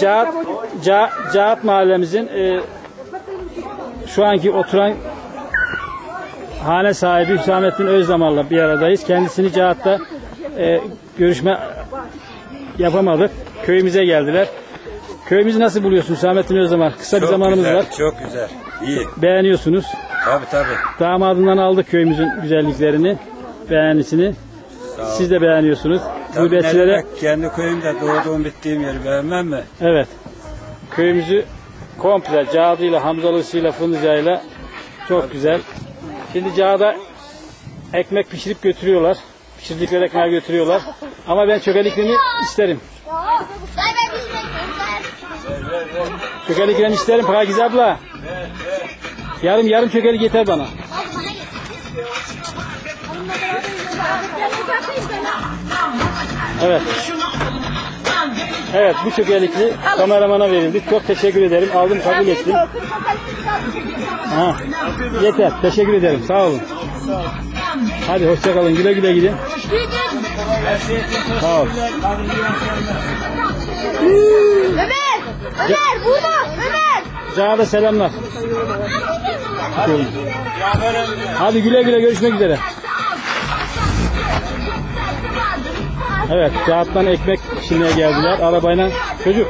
Cahat, Ca, Cahat mahallemizin e, şu anki oturan hane sahibi Hüsamettin Özdamar'la bir aradayız. Kendisini Cahat'ta e, görüşme yapamadık. Köyümüze geldiler. Köyümüzü nasıl buluyorsun Hüsamettin Özdamar? Kısa bir Çok zamanımız güzel, var. Çok güzel. İyi. Beğeniyorsunuz. Tabii tabii. Damadından aldık köyümüzün güzelliklerini, beğenisini. Siz de beğeniyorsunuz. Gurbetçilere kendi köyümde doğduğum bittiğim yeri beğenmem mi? Evet. Köyümüzü komple Cağdı'yla, Hamzalısı'yla, Fındıca'yla çok güzel. Şimdi Cağda ekmek pişirip götürüyorlar. Pişirdikleri ekmeği götürüyorlar. Ama ben çökeliklerini isterim. Çökeliklerini isterim Pakize abla. Yarım yarım çökelik yeter bana. Evet. Evet bu çökelikli kameramana verildi. Çok teşekkür ederim. Aldım kabul ettim. Ha, yeter. Teşekkür ederim. Sağ olun. Hadi hoşça kalın. Güle güle gidin. Sağ ol. Ömer! Ömer burada! Ömer! Sana da selamlar. Hadi güle güle görüşmek üzere. Evet, kağıttan ekmek pişirmeye geldiler arabayla. Çocuk,